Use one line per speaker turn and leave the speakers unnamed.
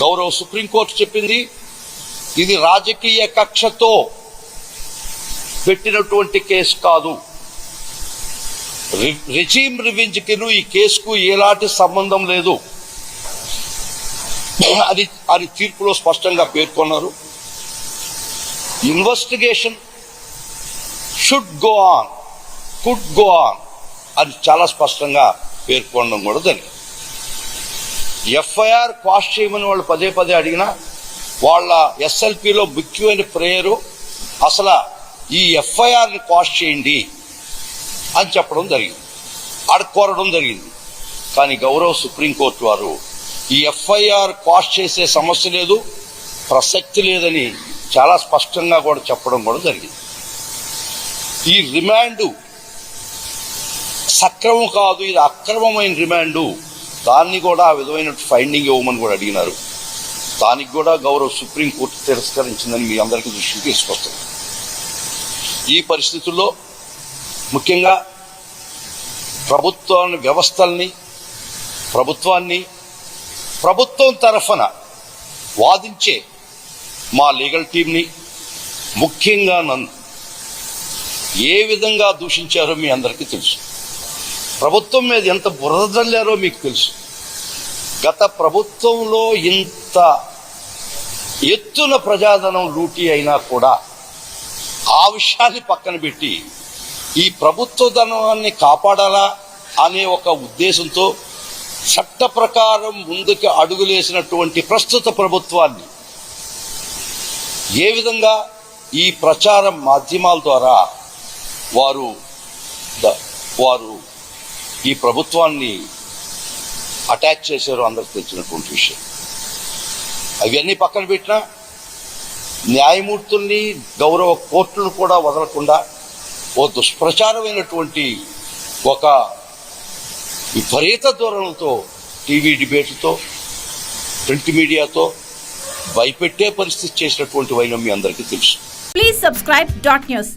గౌరవ సుప్రీంకోర్టు చెప్పింది ఇది రాజకీయ కక్షతో పెట్టినటువంటి కేసు కాదు. రి- రెజీమ్ రివెంజ్కి ఈ కేసుకు ఎలాంటి సంబంధం లేదు. అది అది తీర్పులో స్పష్టంగా పేర్కొన్నారు. Investigation should go on could go on అది చాలా స్పష్టంగా పేర్కొనడం కూడా జరిగింది. ఎఫ్ఐఆర్ క్వాష్ చేయమని వాళ్ళు పదే పదే అడిగినా వాళ్ళ ఎస్ఎల్పిలో ముఖ్యమైన ప్రేయరు అసలు ఈ ఎఫ్ఐఆర్ని క్వాష్ చేయండి అని చెప్పడం జరిగింది. అడుక్కోరడం జరిగింది. కానీ గౌరవ సుప్రీంకోర్టు వారు ఈ ఎఫ్ఐఆర్ క్వాష్ చేసే సమస్య లేదు ప్రసక్తి లేదని చాలా స్పష్టంగా కూడా చెప్పడం కూడా జరిగింది. ఈ రిమాండు సక్రమం కాదు ఇది అక్రమమైన రిమాండు. దాన్ని కూడా ఆ విధమైన ఫైండింగ్ ఇవ్వమని కూడా అడిగినారు. దానికి కూడా గౌరవ సుప్రీంకోర్టు తిరస్కరించిందని మీ అందరికీ దృష్టికి తీసుకొస్తుంది. ఈ పరిస్థితుల్లో ముఖ్యంగా ప్రభుత్వాన్ని వ్యవస్థల్ని ప్రభుత్వాన్ని ప్రభుత్వం తరఫున వాదించే మా లీగల్ టీంని ముఖ్యంగా నన్ను ఏ విధంగా దూషించారో మీ అందరికీ తెలుసు. ప్రభుత్వం మీద ఎంత బురద చల్లారో మీకు తెలుసు. గత ప్రభుత్వంలో ఇంత ఎత్తున ప్రజాధనం లూటీ అయినా కూడా ఆ విషయాన్ని పక్కన పెట్టి ఈ ప్రభుత్వ ధనాన్ని కాపాడాలా అనే ఒక ఉద్దేశంతో చట్ట ప్రకారం ముందుకు అడుగులేసినటువంటి ప్రస్తుత ప్రభుత్వాన్ని ఏ విధంగా ఈ ప్రచారం మాధ్యమాల ద్వారా వారు వారు ఈ ప్రభుత్వాన్ని అటాచ్ చేశారు అందరికి తెలిసినటువంటి విషయం. అవన్నీ పక్కన పెట్టినా న్యాయమూర్తుల్ని గౌరవ కోర్టును కూడా వదలకుండా ఓ దుష్ప్రచారమైనటువంటి ఒక విపరీత ధోరణులతో టీవీ డిబేట్తో ప్రింట్ మీడియాతో భయపెట్టే పరిస్థితి చేసినటువంటి వైనం మీ అందరికీ తెలుసు.
Please subscribe dot news